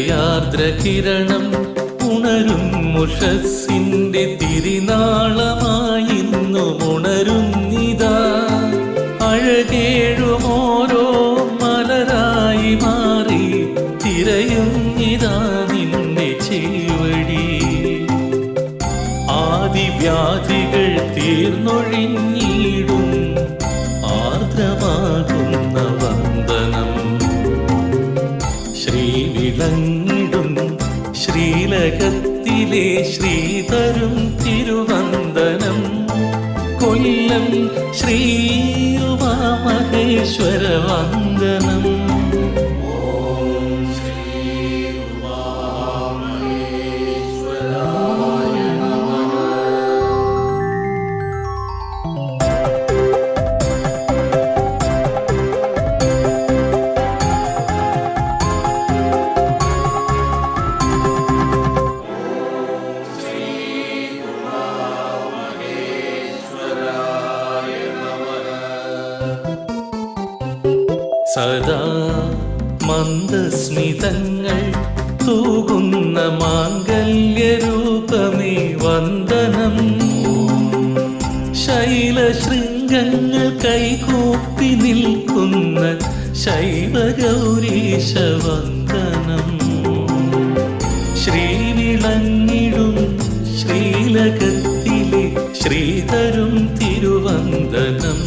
കിരണം ഉണരും മുഷസിന്റെ തിരിനാളമായിന്നു ഉണരുന്നിതാ അഴകേഴും ഓരോ മലരായി മാറി തിരയുന്നിതാ നിന്റെ ചെവടി ആദിവ്യാധികൾ തീർന്നൊഴിഞ്ഞിടും ശ്രീവിളങ്ങിടും ശ്രീലകത്തിലെ ശ്രീതരും തിരുവന്ദനം കൊല്ലം ശ്രീയുമാമഹേശ്വര വന്ദനം. സദാ മന്ദസ്മിതങ്ങൾ തൂകുന്ന മാംഗല്യരൂപമേ വന്ദനം. ശൈലശൃംഗങ്ങൾ കൈകൂപ്പി നിൽക്കുന്ന ശൈവഗൗരീശ വന്ദനം ശ്രീവിളങ്ങിടും ശ്രീലകത്തിലെ ശ്രീതരും തിരുവന്ദനം.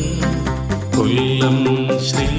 കൊല്ലം ശ്രീ